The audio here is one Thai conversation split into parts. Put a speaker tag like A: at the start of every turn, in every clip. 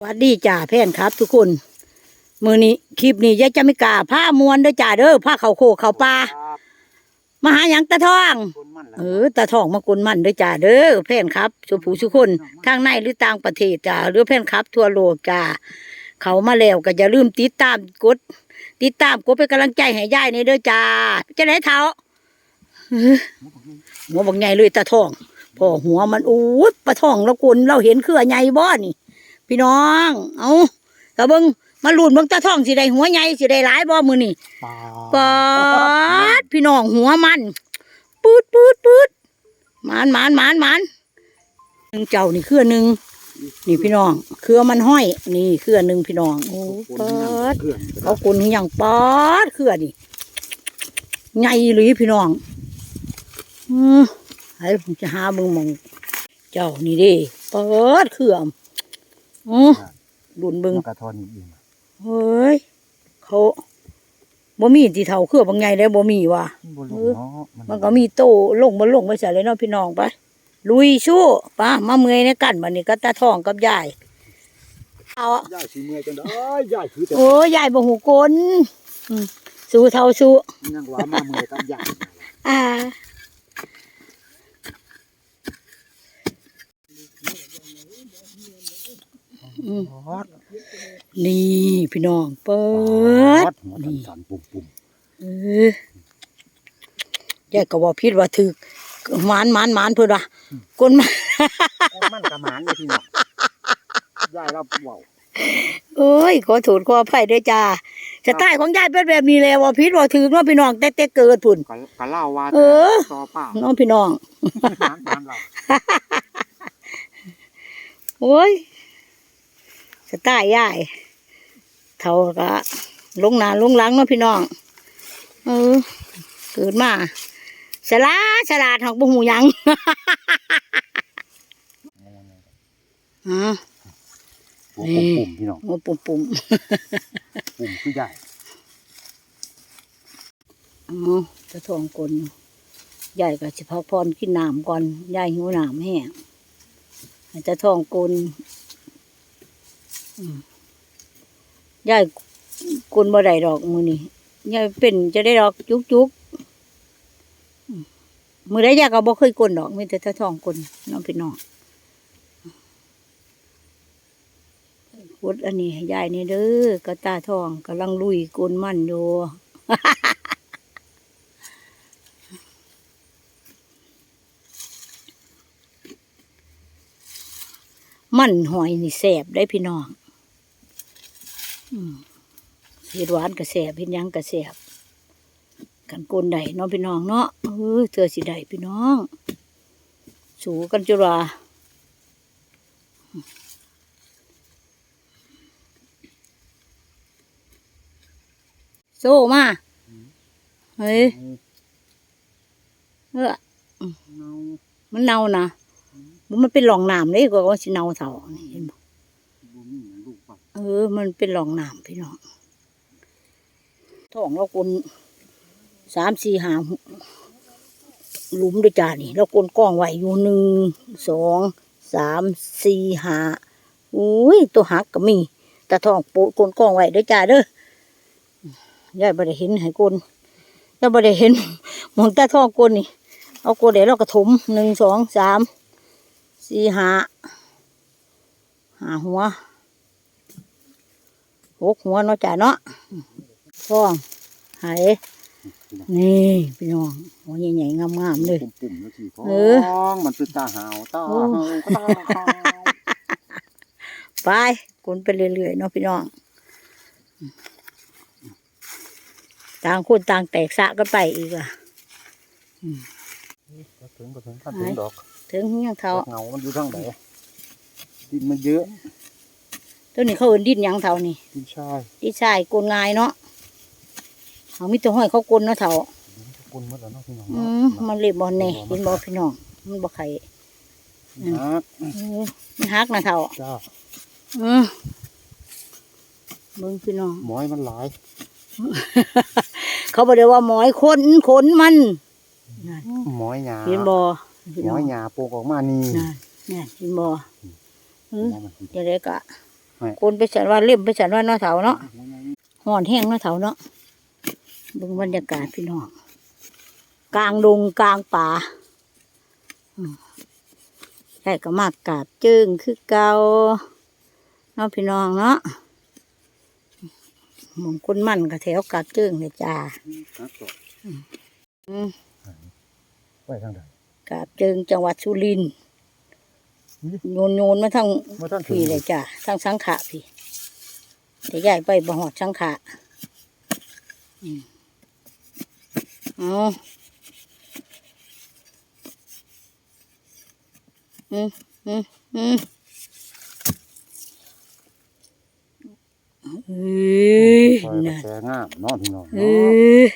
A: สวัสดีจ่าแพนครับ ทุกคน มือนี้คลิปนี้ยายจะไม่กล้าผ้ามวนเด้อจ่าเด้อผ้าเขาโคเขาปลามาหาหยังตาทอง เออตาทองมากลมันเด้อจ่าเด้อแพนครับสุผู้สุคนทางในหรือต่างประเทศจ่าหรือแพนครับ ทั่วโลกจ่าเขามาแล้วก็อย่าลืมติดตามกด ติดตามกดเป็นกำลังใจให้ยายในเด้อจ่าจะได้เท้าเออหัวบักใหญ่เลยตาทองพอหัวมันอู้ยปลาทองเรากลเราเห็นเครือใหญ่บ่นี่ พี่น้อง เอากระเบิงมาลุ่นเบิ่งตาทองสิได้หัวใหญ่สิได้หลายบ่มือนี่ปาดพี่น้องหัวมันปืดปืดปืดหมานหมานหมานหมานหนึ่งเจ้านี่เครือหนึ่งนี่พี่น้อง เครือมันห้อย นี่เครือหนึ่งพี่น้องโอ้ปาดเขาคนอย่างปาดเครือนี่ใหญ่หรือพี่น้องอือให้ผมจะหาเบิ่งหมอง เจ้านี่เดิปาดเครือ อือดุนเบิ่ง
B: กระทอนอีกอีก
A: เฮ้ย เขาบ่มีที่เท่าเครือบางใหญ่แล้วบ่มีว่ะ
B: บ่ลงเนาะ
A: มันก็มีโตลงบ่ลงไปใส่เลยเนาะพี่น้องไปลุยสู้ป้ามาเมื่อยในกันบัดนี้ก็ตาทองกับยายเอา
B: ย่ายสีเมื่อยจังได้ย่ายถือแต่
A: โอ้ยยายบ่หูกลอืมสู้เท่าสู้
B: ยังว่ามาเมื่อยกับย่าย
A: อ่าอืม
B: ฮอด
A: นี่พี่น้องเปิด
B: หัวสั่นๆปุ่ม
A: เออยายก็บอกพิดว่าถึกหมานหมานหมานเพิ่นว่าก้นมา
B: ๆมันกระหมานเลยพี่น้องย่ายเราเว้า
A: เอ้ยขอโทษขออภัยด้วยจ้าสไตล์ของยายเป็นแบบนี้แหละว่าพิดว่าถึกเนาะพี่น้องแต่แต่เกิดพุ่น
B: ก็ก็เล่าว่า
A: เออ
B: ต่อป้า
A: น้องพี่น้อง
B: ถามตามเรา
A: โอ้ย สไตล์ยายเท่าก็ลงหนาลงหลังเนาะพี่น้อง เออเกิดมาฉลาดฉลาดหักบุหูหยังอ๋อ
B: หัวปุ่มๆพี่น้อง
A: โอ้ปุ่มปุ่ม
B: ปุ่มคือย่าย
A: อ๋อจะทวงกลนยายก็สิพักพรกินน้ำก่อนยายหิวน้ำแห้งให้จะทองกลนอืม ยายกลนบ่ได้ดอกมือนี่ยายเป็นจะได้ดอกจุกจุกมือได้ยายก็บ่เคยกลนดอกมีแต่จะทองกลนน้องพี่น้องกดอันนี้ยายนี่เด้อกระตาทองกำลังลุยกลนมั่นอยู่มันหอยนี่แสบได้พี่น้อง เห็ดหวานก็แสบเห็ดหยังก็แสบกันกลนได้เนาะพี่น้องเนาะเออเธอสิได้พี่น้อง สูกันจุราโซ่มา เฮ้ยเออ
B: เนา
A: มันเน่านะมันเป็นหลองน้ำเลยก็ว่าสิเน่าเท่านี่เห็นบ่
B: บ่มีหยังลูกปัด
A: เออ มันเป็นหลองน้ำพี่น้องท้องเรากลนสามสี่หาหลุมด้วยจ้านี่เรากลนกล้องไว้อยู่หนึ่งสองสามสี่ห้าอุ้ยตัวหักก็มีแต่ท้องโปะกลนกล้องไว้ด้วยจ้าเด้อยายบ่ได้เห็นให้กลนยายบ่ได้เห็นมองตาท้องกลนนี่เอากลนเดี๋ยวเรากระถมหนึ่งสองสามสี่ห้าหาหัว หกหัวเนาะจ้าเนาะท้องไหายนี่พี่น้องหัวใหญ่ๆงามๆเลย
B: ปุ่มๆแล้วสิพ้อ
A: เออ
B: งมันเป็นตาหาวตา
A: โอ้
B: หาวตาหาว
A: ไปคนไปเรื่อยๆเนาะพี่น้องต่างคนต่างแตกสะกันไปอีกอะ
B: บ่ถึงบ่ถึงถ้าถึงดอก
A: ถึงยังเท่า
B: เงามันอยู่ทางไหนดินมันเยอะ
A: ตัวนี้เขาเอินดินหยังเท่านี่
B: ดินชาย
A: ดินชายกลนง่ายเนาะเขามีแตัวห้อยเขากลนเนาะเท่า
B: ปุ่นหมดแล้วเนาะพี่น้อง
A: อื
B: เนาะ
A: มมันเล็บบอลแน่เห็นบอพี่น้องมันบ่ไข่
B: ฮัก
A: เออมันฮักนะเท่า
B: จ้า
A: อืมเบิ่งพี่น้อง
B: หมอยมันหลาย
A: เขาบอกเลยว่าหมอยขนขนมันนั่น
B: หมอยหยา
A: เห็นบอพี่
B: หม
A: น้อ
B: องยหยาปลูกออกมานี่
A: นั่นนี่เห็นบออืม
B: หมอยมัน
A: จะได้กะ
B: ไม่
A: คนไปฉันว่าเล่มไปฉันว่าเนาะเถาเนาะห่อนแห้งเนาะเถาเนาะเบิ่งบรรยากาศพี่น้องกลางดงกลางป่าอืมใช่ก็มากกาบจึงคือเก่าเนาะพี่น้องเนาะหมองคนมั่นกับแถวกาบจึงเลยจ้า
B: ครับต่อ
A: อืม
B: ไปทางใด
A: กาบจึงจังหวัดสุรินทร์
B: อืม
A: โยนโยนมาทาง
B: มาท่านถึง
A: พี่เลยจ้ะทางสังขะพี่เดี๋ยวย้ายไปบ่หอดสังขะอืมเอาอืมอืมอืมเอ้ย
B: ซอยกระ
A: น่ะ
B: แสงามเนาะพี่น้อง
A: เอ้
B: เนาะ
A: ย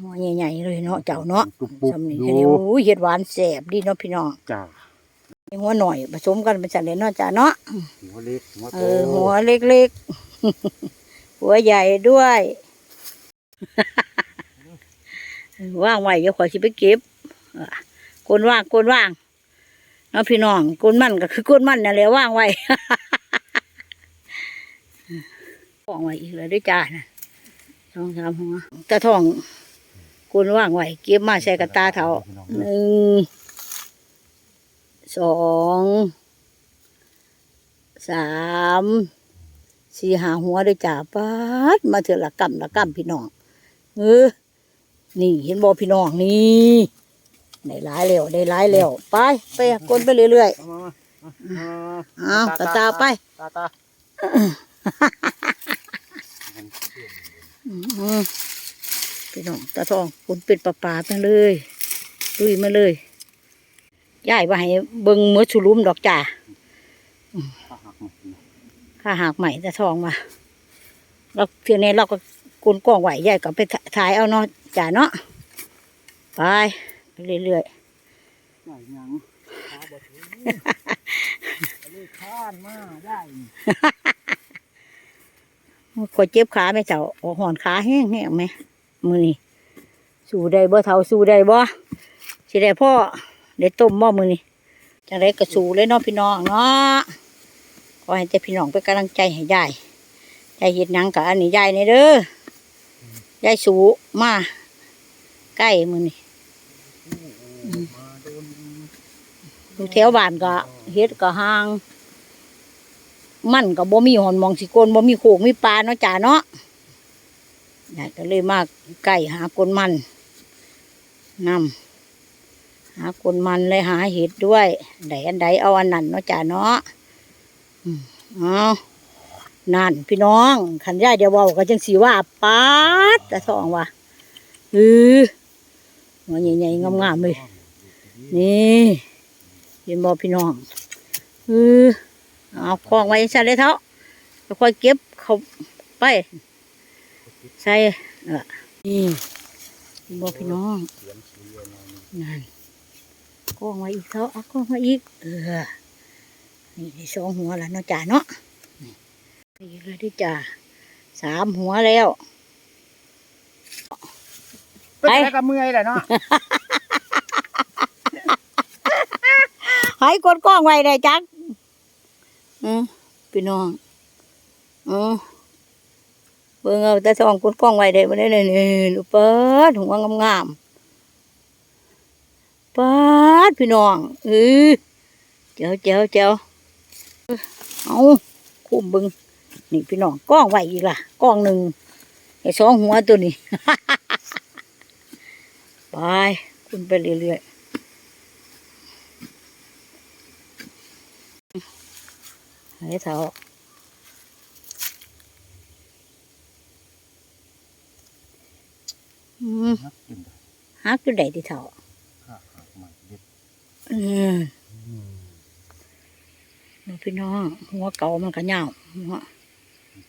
A: หัวใหญ่ๆเลยเนาะเจ้าเนาะ
B: ตุบปุบ
A: สำนี
B: ดู
A: แค่นี้โอ้ยเห็ดหวานแสบดีเนาะพี่น้อง
B: จ้า
A: หัวหน่อยผสมกันเป็นจัดเลยเนาะจ้าเนาะ
B: หัวเล็กหัว
A: เอ
B: โต
A: อหัวเล็กๆ หัวใหญ่ด้วยว่างไว้เดี๋ยวขอยสิไปเก็บอะกนว่างกนว่างเนาะพี่น้องกนมันก็คือกนมันนั่นแหละว่างไว้ว่างไว้อีกแล้วด้วยจ้านะสองสามหัวตาทองกนว่างไว้เก็บมาใส่กระตาเถา
B: พี่น้อง
A: หนึ่ง สองสามสี่หาหัวด้วยจ่าปัดมาเถอะละกำละกำพี่น้องเออนี่เห็นบอพี่น้องนี่ได้หลายแล้วได้หลายแล้วไปไปกลนไปเรื่อย
B: เอามามา
A: ๆ
B: มา
A: เอาตาตาไป
B: ตาตา
A: อืมพี่น้องตาทองคุณเป็นปลาปลาไปเลยลุยมาเลย ย้ายว่าให้เบิ่งเมื่อชุลุมดอกจ่า
B: ถ้าหักหมดพี่น้อง
A: ข้าหากใหม่ตะทองมาเราเทียนี้เราก็กุนกล้องไหวใหญ่ก็ไปถ่ายเอาเนาะจ่าเนาะไปไปเรื่อย
B: ใหญ่ยังขาบ่ถึงเลยข้านมาได้นี่
A: ๆคอยเจ็บขาไหมเจ้าโอ้หอนขาแห้งแห้งไหมมือนี่สู้ได้บ่เท่าสู้ได้บ่สิได้พ่อ ได้ต้มบ่มือนี่จังไรก็สู้เลยเนาะพี่น้องเนาะขอให้แต่พี่น้องเป็นกำลังใจให้ยายยายเห็ดหยังกับอันนี้ยายนี่เด้อยายสูมาใกล้มือนี่
B: ดู
A: แถวบ้านก็เฮ็ดก็ห่าง มันก็บ่มีหอนมองสิโกนบ่มีโขกมีปลาเนาะจ้าเนาะยายก็เลยมาใกล้หากนมันนำ หากนมันเลยหาเห็ดด้วยใดอันใดเอาอันนั้นเนาะจ้าเนาะอืมเอานั่นพี่น้องขันยาเดียวเว้าก็จังสีว่าปาดตะทองว่ะเออหัวใหญ่ๆงามๆเลย นี่เห็นบอพี่น้องเออเอาคล้องไว้ใช่เลยเท้าแล้วค่อยเก็บเขาไป ใส่เออนี่เห็นบอพี่น้อง
B: นี่
A: น นคล้องไว้อีกเท้าเอาคล้องไว้อีก เออ นี่ได้สองหัวแล้วเนาะจ่าเนาะนี่อีกแล้วที่จ่าสามหัวแล้ว
B: ไปแล้วก็เมื่อยแหละเนาะ
A: ให้กดกล้องไว้ได้จักอืมพี่น้องอืมเบิ่งเอาแต่ทองกดกล้องไว้ได้บ่ได้เลยนี่ลูกเปิดหัวงามๆเปิด พี่น้องเออเจ้าเจ้าเจ้าเอาคุ้มเบึงนี่พี่น้องกล้องไว้อีกล่ะกล้องหนึ่งไอ้สองหัวตัวนี้ไปคุณไปเรื่อยๆให้เท่าอืม
B: นักกินได้
A: ฮักอยู่ใดที่เท่า
B: ข้าหักใหม่เด็ด
A: อืม
B: อืม
A: ดู พี่น้องหัวเก่ามันก็ยาวหัว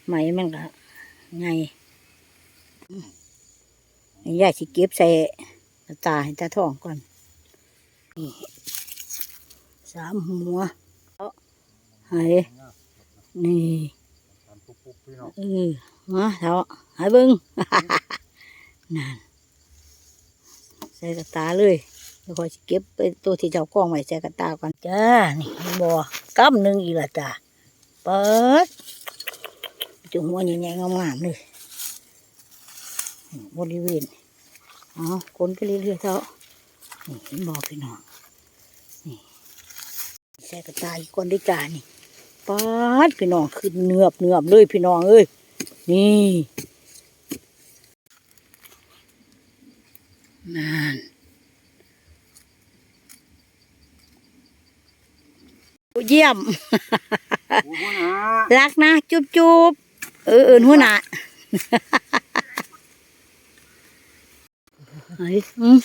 A: ไหมมันก็ไงยายสิเก็บใส่ตาให้ตาทองก่อนนี่สามหัวเอาให้นี่เออมาเถอะหายบิ้งนั่นใส่ตาเลย แล้วคอยเก็บไปตัวที่เจ้ากล้องไว้ใส่กระตาก่อนจ้า นี่บ่อกำหนึ่งอีกละจ้าเปิดจุ่มหัวใหญ่ๆงามๆเลยบริเวณเอคนไปเรื่อยๆเท่านี่เห็นบอกพี่น้องนี่ใส่กระต่ายก่อนด้วยจานี่ปาดพี่น้องขึ้นเนือบเนือบเลยพี่น้องเอ้ยนี่นั่น เยี่ยม
B: โอ้โหนะ
A: รักนะจุบจุบเออเอินหัวหน้าไอ้อืม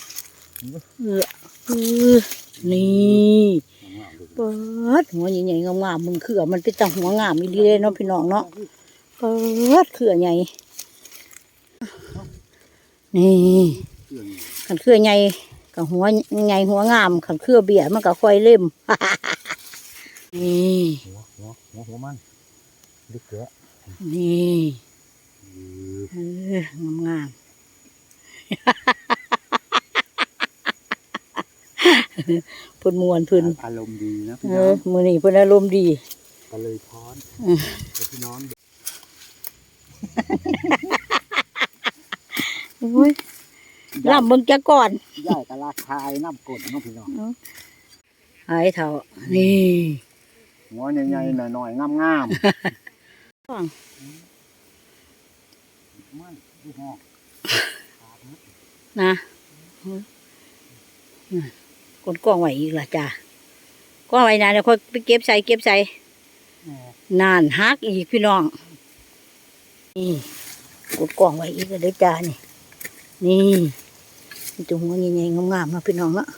A: เออเออนี่เปิดหัวใหญ่ๆงามๆมึงเขื่อมันเป็นจังหัวงามอีดีเลยเนาะพี่น้องเนาะเปิดเขื่อใหญ่ นี่
B: เสื่อง
A: ขันเขื่อใหญ่กับหัวใหญ่หัวงามขันเขื่อเบียดมันก็ค่อยเล่ม นี่
B: หัวหัวหัวหัวมันลึกแกะ
A: นี่
B: เออ
A: เอองามงามๆเพิ่นมวนเพิ่น
B: อารมณ์ดีนะพี่
A: เอ
B: น้อ
A: องมื้อนี้เพิ่นอารมณ์ดี
B: ก็เลยพอน
A: อืม
B: ไอ้พี่น้อง
A: โอ้ยล่ำเบิ่งจักก่อน
B: ย่ายกะลาคายน้ำกดเน้องพี่น้อง
A: ไอ้เฒ่านี่
B: หัวใหญ่ๆหน่อยๆงาม
A: ฟัง
B: ๆมันดูหอก
A: นะกดกล้องไว้อีกล่ะจ้ะกล้องไว้นานเดี๋ยวค่อยไปเก็บใส่เก็บใส่
B: แหม่
A: นานฮักอีกพี่น้อง นี่กดกล่องไว้อีกเลยจ้านี่ นี่มีตัวหัวใหญ่ๆงามๆเนาะพี่น้องเนาะ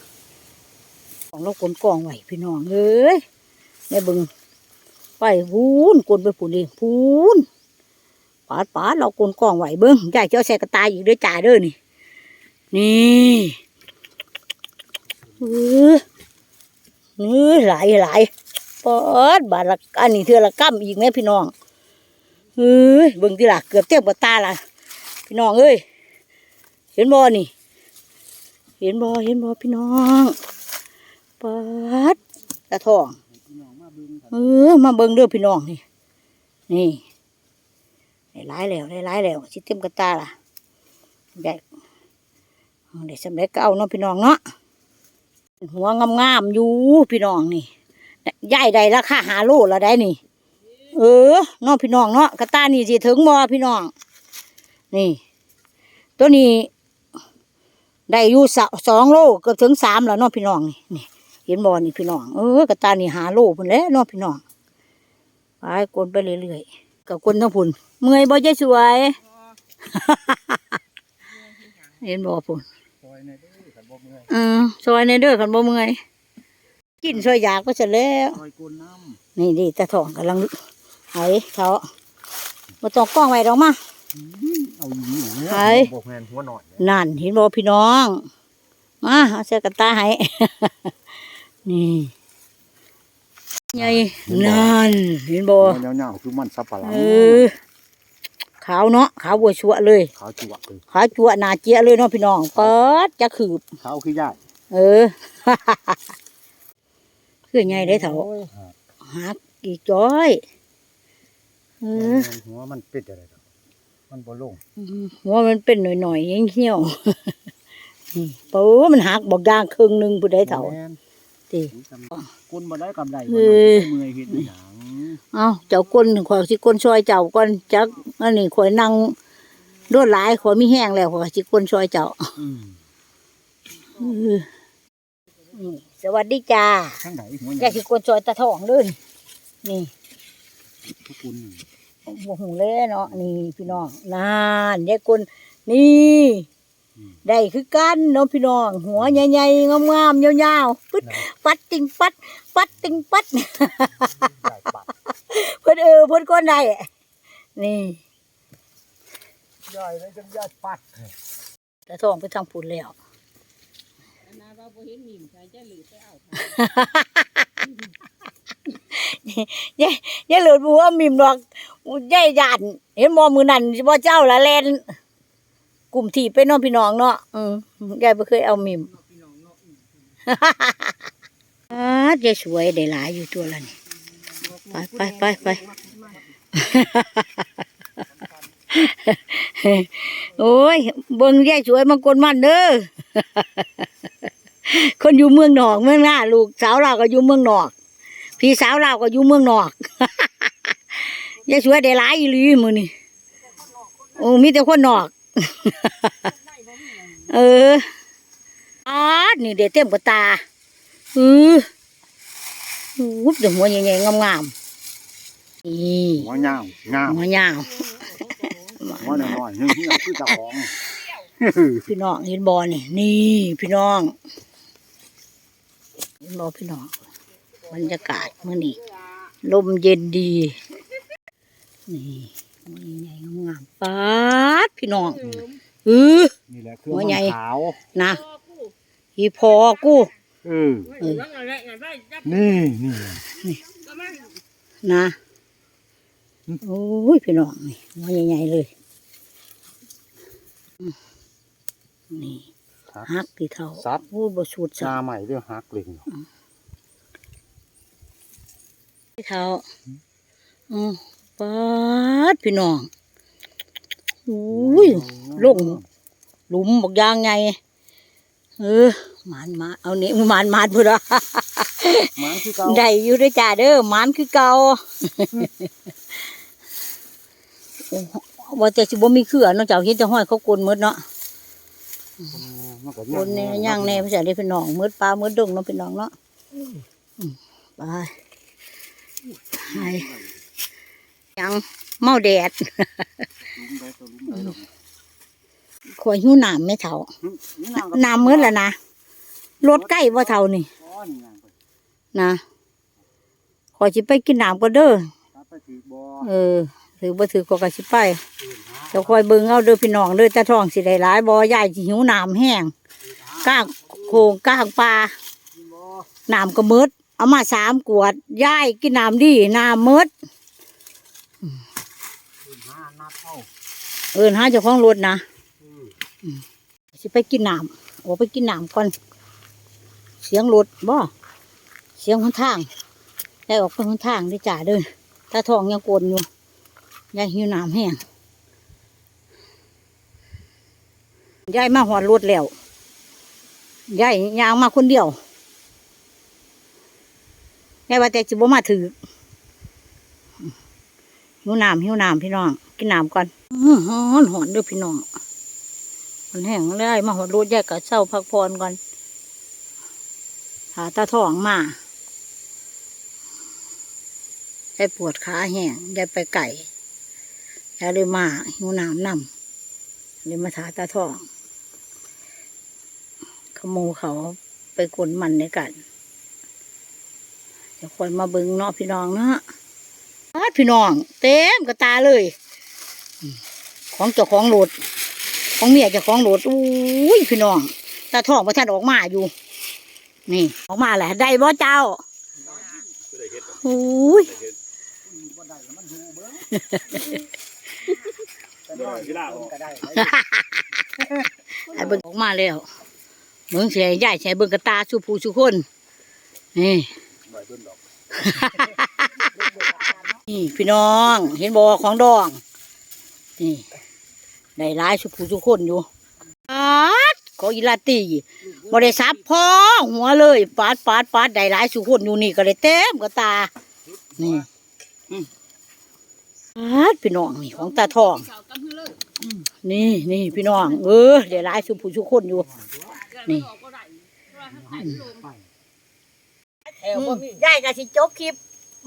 A: ของเรากดกล่องไว้พี่น้องเอ้ย แม่บึงไปพูนกดไปพูนเองพูนปาดปาดเรากดกล่องไหวเบิ้งใหญ่เจ้าแสกระตายอีกเด้อจ้าเด้อนี่ นี่เออเออหลายหลายปอดบาทละอันนี้เทือละกั้มอีกแม่พี่น้องเฮ้ยเบิ่งที่ละเกือบเต็มบตาละพี่น้องเอ้ยเห็นบ่นี่ เห็นบ่เห็นบ่พี่น้องปอดตาทอง
B: พี่น้อง เอ
A: อมาเบิ่งเด้อพี่น้องนี่นี่ได้หลายแล้วได้หลายแล้วสิเต็มกระตาละได้เอาได้สำเร็จก็เอาเนาะพี่น้องเนาะหัวงามๆอยู่พี่น้องนี่ย่ายใดราคาหาโลละได้นี่ เออน้องพี่น้องเนาะกระตานี่สิถึงมอพี่น้อง นี่ ตัวนี้ได้อยู่สองโลเกือบถึงสามแล้วน้องพี่น้องนี่ เห็นบอนี่พี่น้องเออกระตานี่หาโลพุ่นแหล้วน้องพี่น้องไปกลนไปเรื่อยๆกับกลนทั้งพุ่นเมื่อยบ่ใจสวย เห็นบ่พุ่น
B: ซอยในเด้อขันบ่เมื่อย
A: อืมซอยในเด้อคันบ่เมื่อยกินซอยอยากก็เสร็จแล้ว
B: ซอยกลนน้
A: นี่ดิตาทองกำลังไห้เขามาต้องกล้องไว้ดอกมาำ
B: เอาอยู่นี่เนี่ย
A: ไอ้
B: บอกแมนหัวหน่อยเนี่ย
A: นั่นเห็นบ่พี่น้อง มาเอาเสื้อกันตาให้ นี่ใหญ่นั่นเห็นบ่
B: หัวเงาๆคือมันสับปะหลัง
A: เออขาวเนาะขาวบัวชัวเลย
B: ขาวจั่วเลย
A: ขาวจั่วหนาเจี๊ยเลยเนาะพี่น้องเปิดจะขืบ
B: ขาวคือย่าย
A: เออคือใหญ่ได้อเถา
B: โอ้ย
A: หักอีกจ้อยเออ
B: หัวมันปิดอะไรดอกมันบ่ลง
A: หัวมันเป็นหน่อยๆยังเหี่ยวนี่ปูมันหักบอกยางครึ่งหนึ่งผู้ใดเถา
B: แม่น
A: ติ
B: คนบ่ได้กำไร
A: เอ
B: บ่
A: อ
B: เมื่อยเฮ็ดอหยัง
A: เอาเจ้าก้นข่อยสิก้นซอยเจ้าก่อนจักอันนี้ข่อยนั่งรวดหลายข่อยมีแห้งแล้วข่อยสิก้นซอยเจ้า
B: อืม
A: เออนี่สวัสดีจ้า
B: ข้างไหนหัว
A: แกสิก้นซอยตาทองเด้อนี่
B: ทุกคน
A: บ่หูเลยเนาะนี่พี่น้องนานยายก้นนี่ ได้คือกันเนาะพี่น้อง หัวใหญ่ๆงามๆยาวๆปึ๊ดปัดติงปัด ปัดติงปัด
B: ได้ปัด
A: เพิ่นเออเพิ่นก็ได้นี่
B: ย่อยเลยจังย่อยปัด
A: แต่ทองไปทางปุ่นแล้ว
C: นาเราบ่เห็นหมิ่มใส่จะหรือไปเอา
A: ยายยายเหลือบัวมิมดอกยายยานเห็นมอมือนั่นบ่เจ้าละแลน กลุ่มที่ไปน้องพี่น้องเนาะอืมยายบ่เคยเอามิมอ่ายายสวยได้หลายอยู่ตัวละนี่ไปไปไปโอ้ยเบิ่งยายสวยมากนมันเด้อคนอยู่เมืองนอกเมืองหน้าลูกสาวเราก็อยู่เมืองนอก พี่สาวเราก็อยู่เมืองนอกยายสวยได้หลายอีหลีมือนี่โอ้มีแต่คนนอก เอออาดนี่เด็ดเต็มกระตาเออวุบแต่หัวใหญ่ๆงามๆนี่
B: หัวเงาเงา
A: หัวยาว
B: หัวน้อยๆนึงเหี่ยวคือเจ้าของ
A: พี่น้องเห็นบอนี่นี่พี่น้องเห็นบอพี่น้องบรรยากาศเมื่อนี้ลมเย็นดีนี่ หัวใหญ่ๆงามๆป๊าดพี่น้องเออ
B: นี่แหละคือ
A: หัวใหญ่
B: ขาว
A: นะ
C: พ่อกู
A: อีพอกู
B: เออ
C: เออแล้วไงไงได้จับ
B: นี่นี่
C: ก็มัน
A: นะโอ้ยพี่น้องนี่หัวใหญ่ๆเลยอืมนี่
B: ครับ
A: ฮักที่เท่า
B: ซัด
A: โอ้บสุด
B: ชา
A: สับ
B: ใหม่เรื่องฮักลิง
A: ที่เท่าอืม ป๊าดพี่น้องอุ้ยลงหลุมบอกยางไง เออหมานมาเอานี่หมานหมานพูดละ
B: มันคือเก่า
A: ได้อยู่ด้วยจ้าเด้อหมานคือเก่าโอ้ว่าแต่สิบ่มีเครือเนาะเจ้าเห็นจะห้อยเขากลนหมดเนาะ
B: มันก็
A: กลนแน่ย่างแน่ภาษาเรียกพี่น้องหมดปลาหมดดงเนาะพี่น้องเนาะอืมไปไป ยังเมาแดด
B: ลุมไปตัวลุมไปตัว
A: ขอยหิวน้ำไม่เท่า
B: นี่นางก็
A: น้ำมืดแล้วนะรถใกล้ว่าเท่านี่
B: อ๋อนี่นางก็
A: นะขอยสิไปกินน้ำก็เด้อ
B: ตัดไปถือบ่
A: เออถือบ่ถือก็กสิไป
B: เอิ้นหา
A: จะคอยเบิ่งเอาเด้อพี่น้องเด้อตาทองสิได้หลายบ่ยายสิหิวน้ำแห้งก้างโคงก้างปลา
B: กินบ่
A: น้ำก็มืดเอามาสามขวดยายกินน้ำดีน้ำมืด
B: เอิ้นหานัดเอา
A: เอิ้นหาเจ้าของรถนะ
B: เออ
A: สิไปกินน้ำโอ้ไปกินน้ำก่อน เสียงรถบ่เสียงหนทางได้ออกไปหนทางได้อจ่าเด้อตาทองยังโกนอยู่ยายหิวน้ำแห้งยายมาหอดรถแล้วยายยางมาคนเดียวยายว่าแต่จิบมาถือ หิวน้ำหิวน้ำพี่น้อง กินน้ำก่อนอื้อหอนหอนด้วยพี่น้อง มันแห้งเลยมาหอดรถยายก็เศร้าพักผ่อนก่อนหาตาทองมายายปวดขาแห้งยายไปไก่ยายเลยมาหิวน้ำนำเลยมาถาตาทองขโมยเขาไปกลนมันในกันจะคอยมาเบึงเนาะพี่น้องเนาะ พี่น้อง เต็มกระตาเลยอืมของเจ้าของรถของเมียเจ้าของรถอุ้ยพี่น้องตาทองพระท่านออกมาอยู่ นี่ ออกมาแหละได้บ่เจ้าอุ้ย
B: บ่ได้แล้วมันหูเบิ่งแต่น้อยเบิ่งก็ได้
A: ไอ้เบิ่งออกมาแล้วเบิ่งเสียใหญ่ใส่เบิ่งกระตาสุผู้สุคนนี่
B: บ่เบิ่งดอก
A: นี่พี่น้อง เห็นบ่ของดอง นี่ได้หลายสุผู้สุคนอยู่ปาดขออีลาตีบ่ได้ซับพอหัวเลยปาดปาดปาดได้หลายสุคนอยู่นี่ก็เลยเต็มกระตา นี่ปาดพี่น้องนี่ของตาทอง นี่นี่พี่น้อง เออได้หลายสุผู้สุคนอยู่ นี่
C: ออกก็ได้เพราะว่าเขาใส่ลง
B: ไป
C: แถวบ่มี
A: ได้ก็สิจบคลิป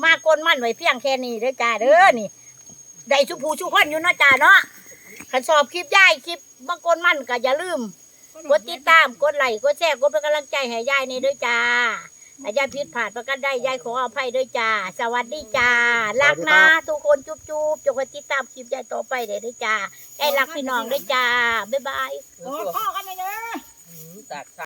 A: มากนมันไว้เพียงแค่นี้เด้อจ้าเด้อนี่ได้ชุผู้ชุคนอยู่เนาะจ้าเนาะขันสอบคลิปย่ายคลิปบางคนมันก็อย่าลืมกดติดตามกดไลค์กดแชร์กดเป็นกำลังใจให้ยายนี่ด้วยจ้าถ้ายายผิดพลาดประกันได้ยายขออภัยด้วยจ้า สวัสดีจ้ารักนะทุกคนจุ๊บจุ๊บจงกดติดตามคลิปยายต่อไปเด้อด้วยจ้ายายรักพี่น้องด้วยจ้าบ๊ายบาย
C: โอ้พ่อกันเลยนะตัด